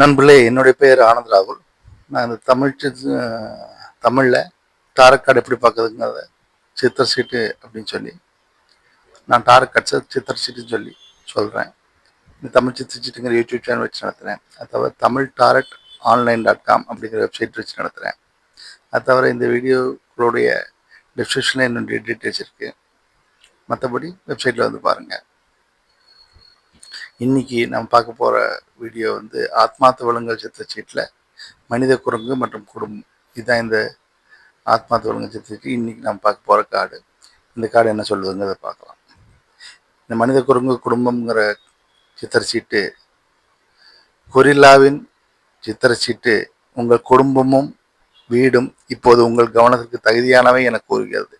நண்பர்களே என்னுடைய பேர் ஆனந்த் ராகுல். நான் இந்த தமிழ் தமிழில் டாரக்காடு எப்படி பார்க்குறதுங்கிறத சித்தர் சீட்டு அப்படின்னு சொல்லி நான் டாரக் கார்ட்ஸை சித்தர் சீட்டுன்னு சொல்லி சொல்கிறேன் இந்த தமிழ் சித்தர் சீட்டுங்கிற யூடியூப் சேனல் வச்சு நடத்துகிறேன் அது தவிர Tamil tarot online dot com அப்படிங்கிற வெப்சைட் வச்சு நடத்துகிறேன் அது தவிர இந்த வீடியோக்களுடைய டிஸ்கிரிப்ஷனில் என்னுடைய டீட்டெயில்ஸ் இருக்குது மற்றபடி வெப்சைட்டில் வந்து பாருங்கள் இன்னைக்கு நம்ம பார்க்க போகிற வீடியோ வந்து ஆத்மார்த்த விலங்குகள் சித்த சீட்டில் மனித குரங்கு மற்றும் குடும்பம் இதுதான் இந்த ஆத்மார்த்த விலங்குகள் சித்த சீட்டு. நம்ம பார்க்க போகிற காடு. இந்த காடு என்ன சொல்லுதுங்கிறத பார்க்கலாம். இந்த மனித குரங்கு குடும்பம்ங்கிற சித்திர சீட்டு கொரில்லாவின் சித்திர சீட்டு உங்கள் குடும்பமும் வீடும் இப்போது உங்கள் கவனத்திற்கு தகுதியானவை என கூறுகிறது.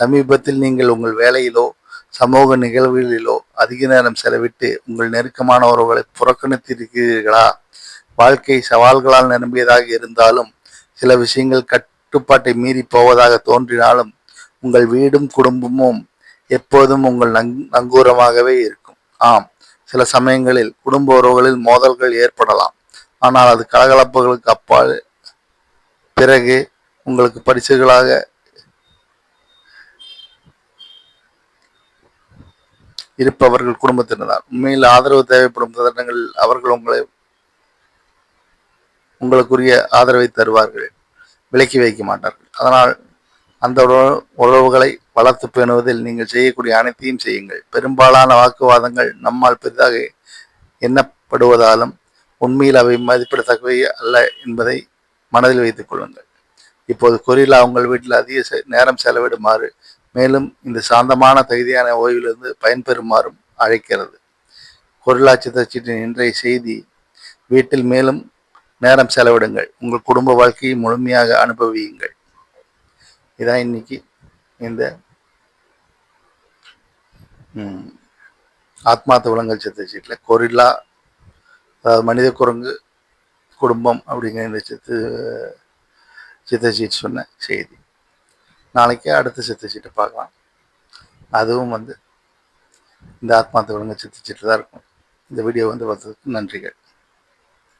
சமீபத்தில் நீங்கள் உங்கள் வேலையிலோ சமூக நிகழ்வுகளிலோ அதிக நேரம் செலவிட்டு உங்கள் நெருக்கமான உறவுகளை புறக்கணித்திருக்கிறீர்களா? வாழ்க்கை சவால்களால் நிரம்பியதாக இருந்தாலும் சில விஷயங்கள் கட்டுப்பாட்டை மீறி போவதாக தோன்றினாலும் உங்கள் வீடும் குடும்பமும் எப்போதும் உங்கள் நங் நங்கூரமாகவே இருக்கும். ஆம் சில சமயங்களில் குடும்ப உறவுகளில் மோதல்கள் ஏற்படலாம். ஆனால் அது கலகலப்புகளுக்கு அப்பால் பிறகு உங்களுக்கு பரிசுகளாக இருப்பவர்கள் குடும்பத்தினர் உண்மையில் ஆதரவு தேவைப்படும் தருணங்கள் அவர்கள் உங்களை உங்களுக்குரிய ஆதரவை தருவார்கள். விலக்கி வைக்க மாட்டார்கள். அதனால் அந்த உறவுகளை வளர்த்து பேணுவதில் நீங்கள் செய்யக்கூடிய அனைத்தையும் செய்யுங்கள். பெரும்பாலான வாக்குவாதங்கள் நம்மால் பெரிதாக எண்ணப்படுவதாலும் உண்மையில் அவை மதிப்பிடத்தக்கவை அல்ல என்பதை மனதில் வைத்துக் கொள்ளுங்கள். இப்போது கொரிலா உங்கள் வீட்டில் அதிக நேரம் செலவிடுமாறு மேலும் இந்த சாந்தமான தகுதியான ஓய்விலிருந்து பயன்பெறுமாறும் அழைக்கிறது. பொருளாட்சி தச்சீட்டின் இன்றைய செய்தி வீட்டில் மேலும் நேரம் செலவிடுங்கள். உங்கள் குடும்ப வாழ்க்கையை முழுமையாக அனுபவியுங்கள். இதான் இன்னைக்கு இந்த ஆத்மாத்த விலங்கல் சித்த சீட்டில் கொரில்லா அதாவது மனித குரங்கு குடும்பம் அப்படிங்கிற இந்த சித்து சித்தச்சீட் சொன்ன செய்தி. நாளைக்கு அடுத்த சித்த சீட்டை பார்க்கலாம். அதுவும் வந்து இந்த ஆத்மாத்த விலங்கு சித்த சீட்டு தான் இருக்கும். இந்த வீடியோ வந்து பார்த்ததுக்கு நன்றிகள்.